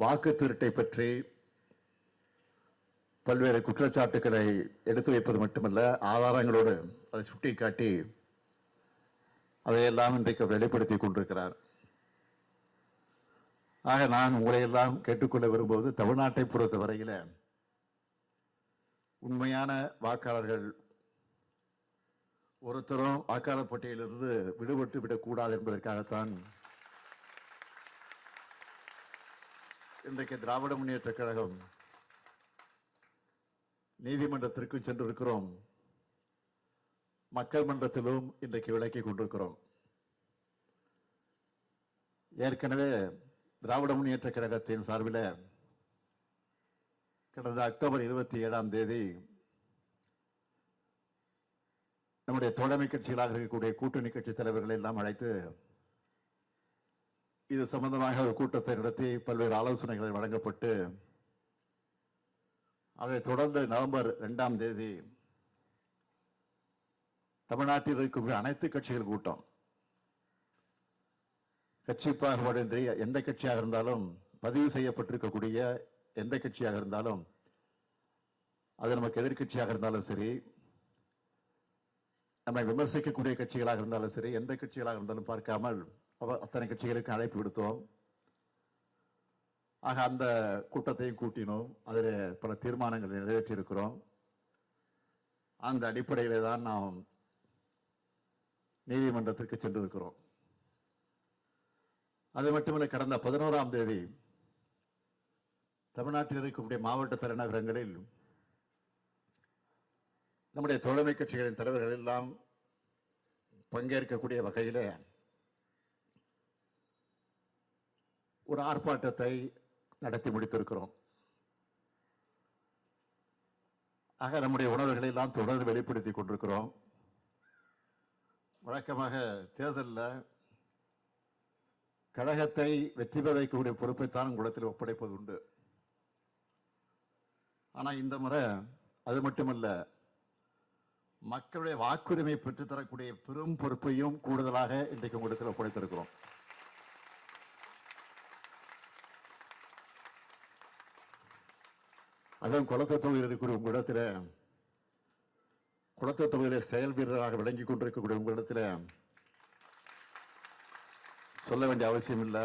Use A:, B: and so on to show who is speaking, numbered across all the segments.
A: வாக்கு திருட்டை பற்றி பல்வேறு குற்றச்சாட்டுக்களை எடுத்து வைப்பது மட்டுமல்ல ஆதாரங்களோடு அதை சுட்டிக்காட்டி அதையெல்லாம் இன்றைக்கு வெளிப்படுத்தி கொண்டிருக்கிறார். ஆக நான் உங்களையெல்லாம் கேட்டுக்கொள்ள விரும்புவது தமிழ்நாட்டை பொறுத்த வரையில் உண்மையான வாக்காளர்கள் ஒருத்தரும் வாக்காளர் பட்டியலிருந்து விடுபட்டு விடக்கூடாது என்பதற்காகத்தான் இன்றைக்கு திராவிட முன்னேற்ற கழகம் நீதிமன்றத்திற்கு சென்றிருக்கிறோம். மக்கள் மன்றத்திலும் இன்றைக்கு விளக்கி கொண்டிருக்கிறோம். ஏற்கனவே திராவிட முன்னேற்ற கழகத்தின் சார்பில் கடந்த அக்டோபர் இருபத்தி ஏழாம் தேதி நம்முடைய தோழமை கட்சிகளாக இருக்கக்கூடிய கூட்டணி கட்சி தலைவர்களை எல்லாம் அழைத்து இது சம்பந்தமாக ஒரு கூட்டத்தை நடத்தி பல்வேறு ஆலோசனைகள் வழங்கப்பட்டு அதைத் தொடர்ந்து நவம்பர் ரெண்டாம் தேதி தமிழ்நாட்டில் இருக்கக்கூடிய அனைத்து கட்சிகள் கூட்டம் கட்சி பாகுபாடின்றி எந்த கட்சியாக இருந்தாலும் பதிவு செய்யப்பட்டிருக்கக்கூடிய எந்த கட்சியாக இருந்தாலும் அது நமக்கு எதிர்க்கட்சியாக இருந்தாலும் சரி நம்மை விமர்சிக்கக்கூடிய கட்சிகளாக இருந்தாலும் சரி எந்த கட்சிகளாக இருந்தாலும் பார்க்காமல் அத்தனை கட்சிகளுக்கு அழைப்பு விடுத்தோம் ஆக அந்த கூட்டத்தையும் கூட்டினோம் அதில் பல தீர்மானங்களை நிறைவேற்றியிருக்கிறோம் அந்த அடிப்படையிலே தான் நாம் நீதிமன்றத்திற்கு சென்றிருக்கிறோம் அது மட்டுமல்ல கடந்த பதினோராம் தேதி தமிழ்நாட்டில் இருக்கக்கூடிய மாவட்ட தலைநகரங்களில் நம்முடைய தோழமை கட்சிகளின் தலைவர்கள் எல்லாம் பங்கேற்கக்கூடிய வகையில் ஒரு ஆர்ப்பாட்டத்தை நடத்தி முடித்திருக்கிறோம். ஆக நம்முடைய உணர்வுகளை எல்லாம் தொடர்ந்து வெளிப்படுத்தி கொண்டிருக்கிறோம். வழக்கமாக தேர்தலில் கழகத்தை வெற்றி பெற வைக்கக்கூடிய பொறுப்பைத்தான் உங்களிடத்தில் ஒப்படைப்பது உண்டு. ஆனால் இந்த முறை அது மட்டுமல்ல மக்களுடைய வாக்குரிமை பெற்றுத்தரக்கூடிய பெரும் பொறுப்பையும் கூடுதலாக இன்றைக்கு உங்களிடத்தில் ஒப்படைத்திருக்கிறோம். அதான் குளத்த தொகுதியில் இருக்கக்கூடிய உங்களிடத்துல குளத்த தொகுதியில செயல் வீரராக விளங்கி கொண்டிருக்கக்கூடிய உங்களிடத்துல சொல்ல வேண்டிய அவசியம் இல்லை.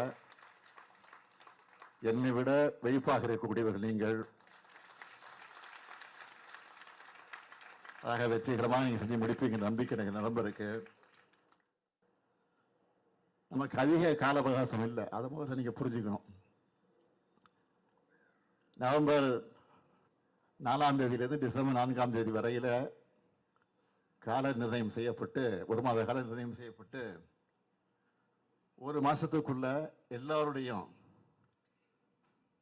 A: என்னை விட வெயிப்பாக இருக்கக்கூடியவர்கள் நீங்கள். ஆக வெற்றிகரமாக நீங்கள் செஞ்சு முடிப்பீங்க நம்பிக்கை எனக்கு நம்ப இருக்கு. நமக்கு அதிக கால அவகாசம் இல்லை. அதை முதல்ல நீங்கள் புரிஞ்சுக்கணும். நவம்பர் நாலாம் தேதியிலிருந்து டிசம்பர் நான்காம் தேதி வரையில் கால நிர்ணயம் செய்யப்பட்டு ஒரு மாத கால நிர்ணயம் செய்யப்பட்டு ஒரு மாதத்துக்குள்ள எல்லாருடையும்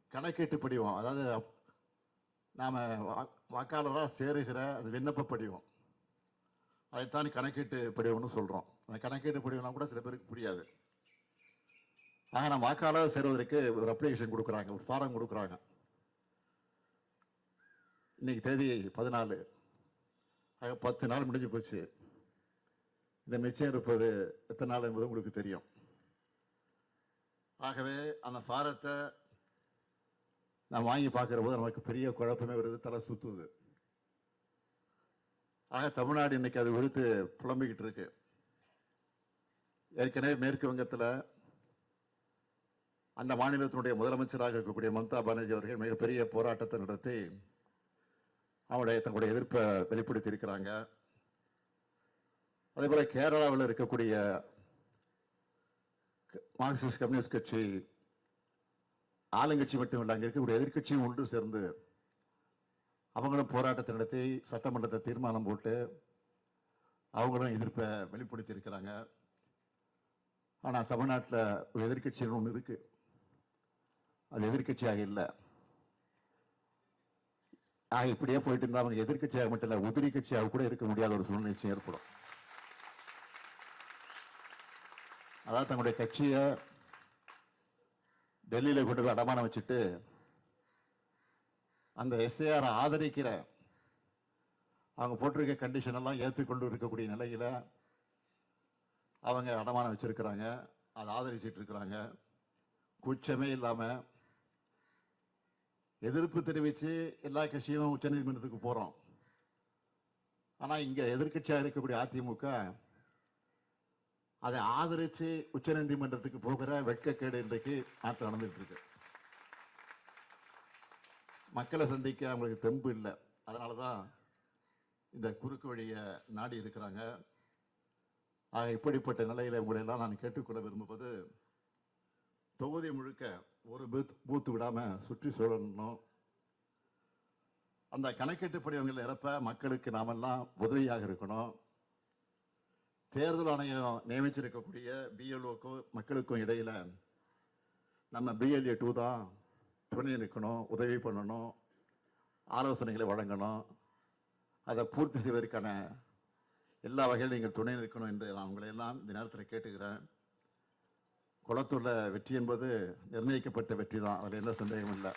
A: கணக்கீட்டு படிவம். அதாவது நாம் வா- சேருகிற அது விண்ணப்ப படிவம். அதைத்தான் கணக்கீட்டு படிவம்னு சொல்கிறோம் அந்த கணக்கீட்டு படிவம்னா கூட சில பேருக்கு புரியாது. ஆனால் வாக்காளர் சேருவதற்கு ஒரு அப்ளிகேஷன் கொடுக்குறாங்க ஒரு ஃபாரம் கொடுக்குறாங்க. இன்னைக்கு தேதி பதினாலு. ஆக பத்து நாள் முடிஞ்சு போச்சு. இந்த மிச்சம் இருப்பது எத்தனை நாள் என்பது உங்களுக்கு தெரியும். ஆகவே அந்த சாரத்தை நான் வாங்கி பார்க்குற போது நமக்கு பெரிய குழப்பமே வருது தலை சுற்றுது ஆக தமிழ்நாடு இன்னைக்கு அது குறித்து புலம்பிக்கிட்டு இருக்கு. ஏற்கனவே மேற்கு வங்கத்தில் அந்த மாநிலத்தினுடைய முதலமைச்சராக இருக்கக்கூடிய மம்தா பானர்ஜி அவர்கள் மிகப்பெரிய போராட்டத்தை நடத்தி அவருடைய தங்களுடைய எதிர்ப்பை வெளிப்படுத்தி இருக்கிறாங்க அதே போல் கேரளாவில் இருக்கக்கூடிய மார்க்சிஸ்ட் கம்யூனிஸ்ட் கட்சி ஆளுங்கட்சி மட்டும் இல்லை அங்கே இருக்கக்கூடிய எதிர்க்கட்சியும் ஒன்று சேர்ந்து அவங்களும் போராட்டத்தை நடத்தி சட்டமன்றத்தை தீர்மானம் போட்டு அவங்களும் எதிர்ப்பை வெளிப்படுத்தி இருக்கிறாங்க ஆனால் தமிழ்நாட்டில் ஒரு எதிர்க்கட்சின்னு ஒன்று இருக்குது அது எதிர்க்கட்சியாக இல்லை. ஆக இப்படியே போயிட்டு இருந்தா அவங்க எதிர்க்கட்சியாக மட்டும் இல்ல உதிரி கட்சியாக கூட இருக்க முடியாத ஒரு சூழ்நிலை ஏற்படும். அதாவது தங்களுடைய கட்சியை டெல்லியில கொண்டு போய் அடமானம் வச்சுட்டு அந்த எஸ்ஏஆர் ஆதரிக்கிற அவங்க போட்டிருக்க கண்டிஷன் எல்லாம் ஏற்றுக்கொண்டு இருக்கக்கூடிய நிலையில அவங்க அடமானம் வச்சிருக்கிறாங்க அதை ஆதரிச்சிட்டு இருக்கிறாங்க. கூச்சமே இல்லாமல் எதிர்ப்பு தெரிவித்து எல்லா கட்சியும் உச்சநீதிமன்றத்துக்கு போகிறோம் ஆனால் இங்கே எதிர்கட்சியாக இருக்கக்கூடிய அதிமுக அதை ஆதரித்து உச்சநீதிமன்றத்துக்கு போகிற வெட்கக்கேடு இன்றைக்கு நாட்டில் நடந்துகிட்டு இருக்கு. மக்களை சந்திக்க அவங்களுக்கு தெம்பு இல்லை. அதனால தான் இந்த குறுக்கு வழியை நாடி இருக்கிறாங்க. ஆக இப்படிப்பட்ட நிலையில் உங்களை எல்லாம் நான் கேட்டுக்கொள்ள விரும்புவது தொகுதி முழுக்க ஒரு பூத் பூத்து விடாமல் சுற்றி சூழணும். அந்த கணக்கெட்டுப்படி அவங்களை இறப்ப மக்களுக்கு நாமெல்லாம் உதவியாக இருக்கணும். தேர்தல் ஆணையம் நியமிச்சிருக்கக்கூடிய பிஎல்ஓக்கும் மக்களுக்கும் இடையில் நம்ம பிஎல்ஏ டூ தான் துணை இருக்கணும் உதவி பண்ணணும் ஆலோசனைகளை வழங்கணும். அதை பூர்த்தி செய்வதற்கான எல்லா வகையிலும் நீங்கள் துணை நிற்கணும் என்று நான் உங்களையெல்லாம் இந்த நேரத்தில் கேட்டுக்கிறேன். குளத்துள்ள வெற்றி என்பது நிர்ணயிக்கப்பட்ட வெற்றி தான் அதில் எந்த சந்தேகமும் இல்லை.